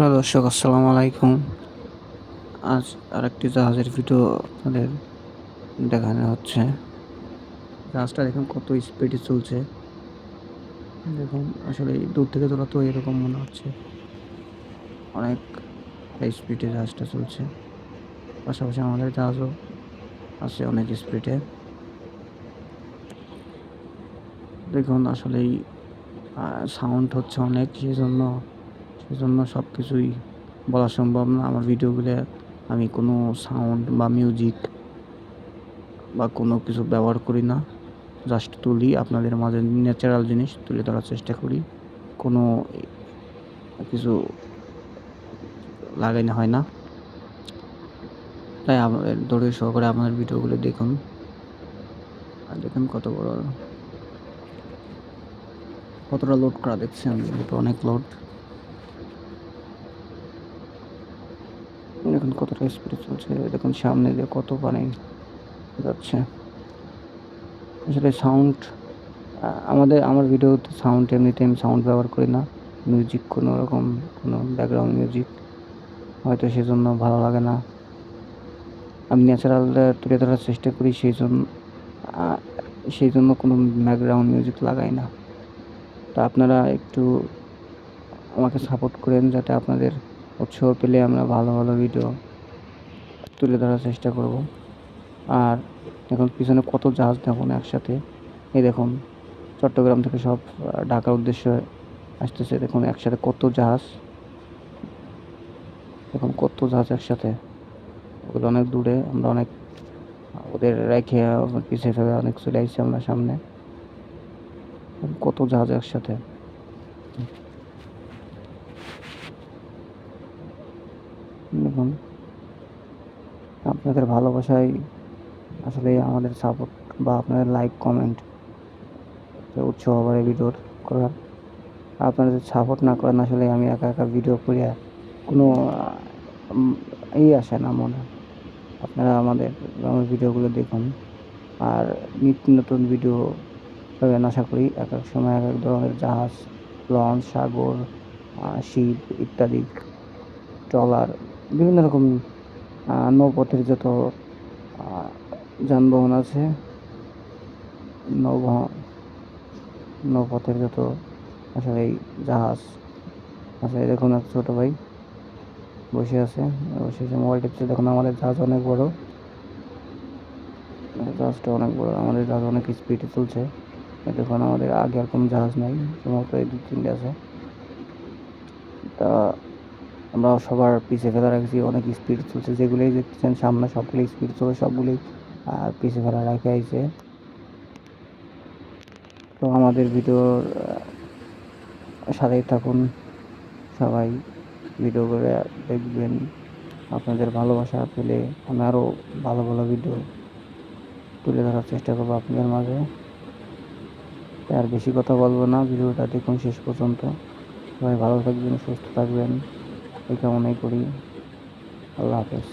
সুপ্রিয় দর্শক, আসসালামু আলাইকুম। আজ আরেকটি জাহাজের ভিডিও আপনাদের দেখানো হচ্ছে। জাহাজটা দেখুন কত স্পিডে চলছে। দেখুন, আসলে দূর থেকে তোলা তো এরকম মনে হচ্ছে। অনেক স্পিডে জাহাজটা চলছে। পাশাপাশি আমাদের জাহাজও আছে অনেক স্পিডে দেখুন, আসলেই সাউন্ড হচ্ছে অনেক সেই জন্য সেজন্য সব কিছুই বলা সম্ভব না। আমার ভিডিওগুলো আমি কোনো সাউন্ড বা মিউজিক বা কোনো কিছু ব্যবহার করি না। জাস্ট তুলি আপনাদের মাঝে ন্যাচারাল জিনিস তুলে ধরার চেষ্টা করি। কোনো কিছু লাগানো হয় না। তাই আমাদের দৌড়ে সহকারে আমাদের ভিডিওগুলো দেখুন। আর দেখুন কত বড়, কতটা লোড করা দেখছেন অনেক লোড দেখুন কতটা স্পিডে চলছে, দেখুন সামনে দিয়ে কত পানি যাচ্ছে। আসলে সাউন্ড আমাদের, আমার ভিডিওতে সাউন্ড এমনিতে আমি সাউন্ড ব্যবহার করি না। মিউজিক কোনো রকম, কোনো ব্যাকগ্রাউন্ড মিউজিক হয়তো সেজন্য ভালো লাগে না। আমি ন্যাচারাল তুলে ধরার চেষ্টা করি, সেই জন্য সেই জন্য কোনো ব্যাকগ্রাউন্ড মিউজিক লাগাই না। তা আপনারা একটু আমাকে সাপোর্ট করেন, যাতে আপনাদের উৎসাহ পেলে আমরা ভালো ভালো ভিডিও তুলে ধরার চেষ্টা করব। আর এখন পিছনে কত জাহাজ দেখুন একসাথে। এই দেখুন, চট্টগ্রাম থেকে সব ঢাকার উদ্দেশ্যে আসতেছে। দেখুন, একসাথে কত জাহাজ। দেখুন, কত জাহাজ একসাথে। ওগুলো অনেক দূরে, আমরা অনেক, ওদের রেখে পিছিয়ে ফেলে অনেক চলে আসছি আমরা সামনে। কত জাহাজ একসাথে। দেখুন আপনাদের ভালোবাসাই আসলে আমাদের সাপোর্ট বা আপনাদের লাইক কমেন্ট উৎসাহ করে ভিডিওর করার। আপনারা যদি সাপোর্ট না করেন আসলে আমি একা একা ভিডিও করি কোনো ই আসে না মনে। আপনারা আমাদের, আমার ভিডিওগুলো দেখুন। আর নিত্য নতুন ভিডিও পাবেন আশা করি। এক এক সময় এক এক ধরনের জাহাজ, লঞ্চ, সাগর শিপ ইত্যাদি, ট্রলার বিভিন্ন রকম নৌপথের যত যানবাহন আছে নৌবহন নৌপথের যত আসলে এই জাহাজ আচ্ছা দেখুন এক ছোটো ভাই বসে আছে বসে আছে মোবাইল টিপছে, দেখুন আমাদের জাহাজ অনেক বড়। জাহাজটা অনেক বড়, আমাদের জাহাজ অনেক স্পিডে চলছে। দেখুন আমাদের আগে আর কোনো জাহাজ নাই সমস্ত এই দু তিনটে আছে। তা আমরা সবার পিছিয়ে ফেলা রাখছি, অনেক স্পিড চলছে, যেগুলোই দেখতেছেন সামনে সবগুলোই স্পিড চলে, সবগুলোই পিছিয়ে ফেলা রাখে আইছে তো আমাদের ভিডিওর সাথেই থাকুন, সবাই ভিডিও করে দেখবেন, আপনাদের ভালোবাসা পেলে আমি আরও ভালো ভালো ভিডিও তুলে ধরার চেষ্টা করব আপনাদের মাঝে। আর বেশি কথা বলব না, ভিডিওটা দেখুন শেষ পর্যন্ত। সবাই ভালো থাকবেন, সুস্থ থাকবেন। এই কামনাই করি। আল্লাহ হাফেজ।